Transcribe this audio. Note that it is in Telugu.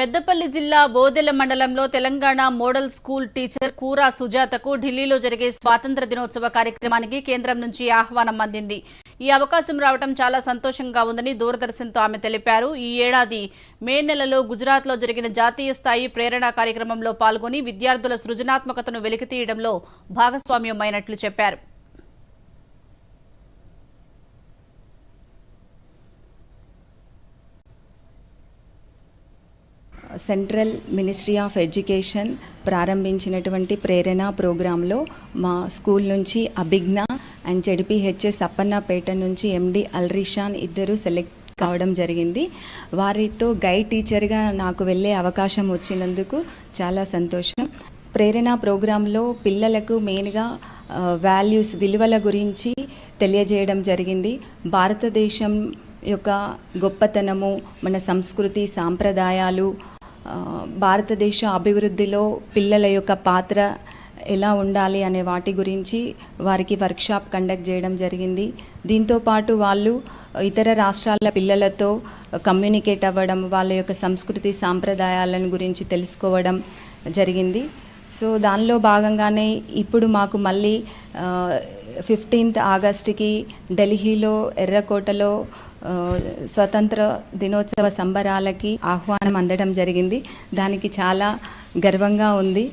పెద్దపల్లి జిల్లా బోదెల మండలంలో తెలంగాణ మోడల్ స్కూల్ టీచర్ కూరా సుజాతకు ఢిల్లీలో జరిగే స్వాతంత్ర దినోత్సవ కార్యక్రమానికి కేంద్రం నుంచి ఆహ్వానం అందింది. ఈ అవకాశం రావడం చాలా సంతోషంగా ఉందని దూరదర్శన్తో ఆమె తెలిపారు. ఈ ఏడాది మే నెలలో గుజరాత్లో జరిగిన జాతీయ స్థాయి ప్రేరణ కార్యక్రమంలో పాల్గొని విద్యార్థుల సృజనాత్మకతను వెలికితీయడంలో భాగస్వామ్యమైనట్లు చెప్పారు. సెంట్రల్ మినిస్ట్రీ ఆఫ్ ఎడ్యుకేషన్ ప్రారంభించినటువంటి ప్రేరణ ప్రోగ్రాంలో మా స్కూల్ నుంచి అభిజ్ఞ అండ్ జడిపిహెచ్ఎస్ అప్పన్నపేట నుంచి ఎండి అల్రిషాన్ ఇద్దరు సెలెక్ట్ కావడం జరిగింది. వారితో గైడ్ టీచర్గా నాకు వెళ్ళే అవకాశం వచ్చినందుకు చాలా సంతోషం. ప్రేరణ ప్రోగ్రాంలో పిల్లలకు మెయిన్గా వాల్యూస్ విలువల గురించి తెలియజేయడం జరిగింది. భారతదేశం యొక్క గొప్పతనము మన సంస్కృతి సాంప్రదాయాలు భారతదేశ అభివృద్ధిలో పిల్లల యొక్క పాత్ర ఎలా ఉండాలి అనే వాటి గురించి వారికి వర్క్షాప్ కండక్ట్ చేయడం జరిగింది. దీంతో పాటు వాళ్ళు ఇతర రాష్ట్రాల పిల్లలతో కమ్యూనికేట్ అవ్వడం వాళ్ళ యొక్క సంస్కృతి సాంప్రదాయాలను గురించి తెలుసుకోవడం జరిగింది. సో దానిలో భాగంగానే ఇప్పుడు మాకు మళ్ళీ ఫిఫ్టీన్త్ ఆగస్టుకి ఢిల్లీలో ఎర్రకోటలో స్వతంత్ర దినోత్సవ సంబరాలకి ఆహ్వానం అందడం జరిగింది. దానికి చాలా గర్వంగా ఉంది.